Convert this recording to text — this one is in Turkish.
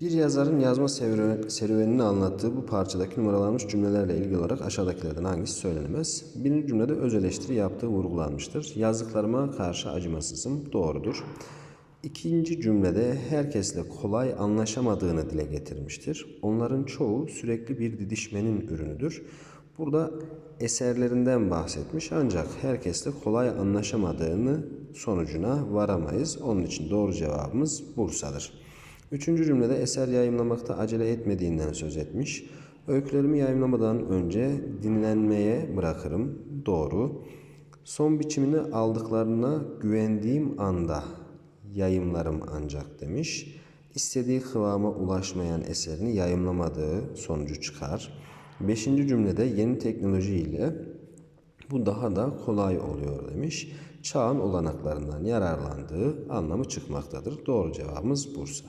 Bir yazarın yazma serüven- serüvenini anlattığı bu parçadaki numaralanmış cümlelerle ilgili olarak aşağıdakilerden hangisi söylenemez? Birinci cümlede öz eleştiri yaptığı vurgulanmıştır. Yazdıklarıma karşı acımasızım. Doğrudur. İkinci cümlede herkesle kolay anlaşamadığını dile getirmiştir. Onların çoğu sürekli bir didişmenin ürünüdür. Burada eserlerinden bahsetmiş ancak herkesle kolay anlaşamadığını sonucuna varamayız. Onun için doğru cevabımız Bursa'dır. Üçüncü cümlede eser yayımlamakta acele etmediğinden söz etmiş. Öykülerimi yayımlamadan önce dinlenmeye bırakırım. Doğru. Son biçimini aldıklarına güvendiğim anda yayımlarım ancak demiş. İstediği kıvama ulaşmayan eserini yayımlamadığı sonucu çıkar. Beşinci cümlede yeni teknoloji ile bu daha da kolay oluyor demiş. Çağın olanaklarından yararlandığı anlamı çıkmaktadır. Doğru cevabımız Bursa.